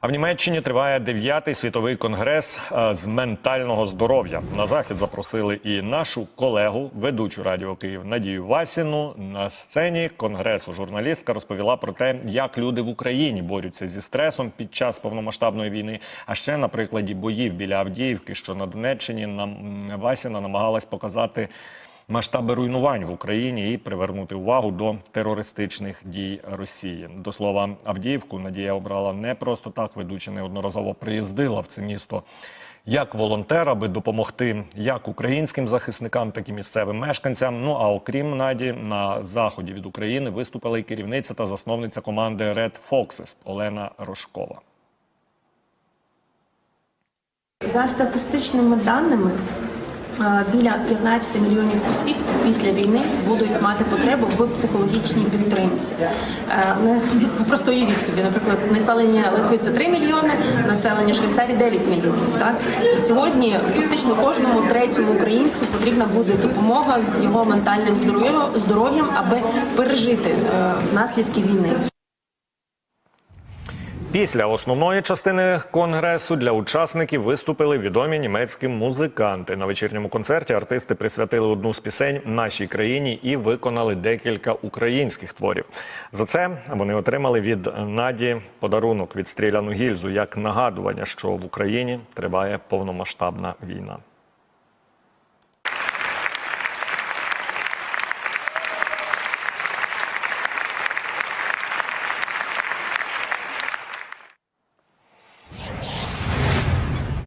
А в Німеччині триває дев'ятий світовий конгрес е, з ментального здоров'я. На захід запросили і нашу колегу, ведучу радіо Київ Надію Васіну. На сцені конгресу журналістка розповіла про те, як люди в Україні борються зі стресом під час повномасштабної війни. А ще на прикладі боїв біля Авдіївки, що на Донеччині нам Васіна намагалась показати масштаби руйнувань в Україні і привернути увагу до терористичних дій Росії. До слова, Авдіївку Надія обрала не просто так. Ведуча неодноразово приїздила в це місто як волонтер, аби допомогти як українським захисникам, так і місцевим мешканцям. Ну а окрім Наді, на заході від України виступила і керівниця та засновниця команди Red Foxes Олена Рожкова. За статистичними даними, біля 15 мільйонів осіб після війни будуть мати потребу в психологічній підтримці. Е, не- просто уявіть собі, наприклад, населення Литви це 3 мільйони, населення Швейцарії 9 мільйонів. Так сьогодні фактично кожному третьому українцю потрібна буде допомога з його ментальним здоров'ям, здоров'ям, аби пережити е, наслідки війни. Після основної частини конгресу для учасників виступили відомі німецькі музиканти. На вечірньому концерті артисти присвятили одну з пісень нашій країні і виконали декілька українських творів. За це вони отримали від Наді подарунок від стріляну гільзу як нагадування, що в Україні триває повномасштабна війна.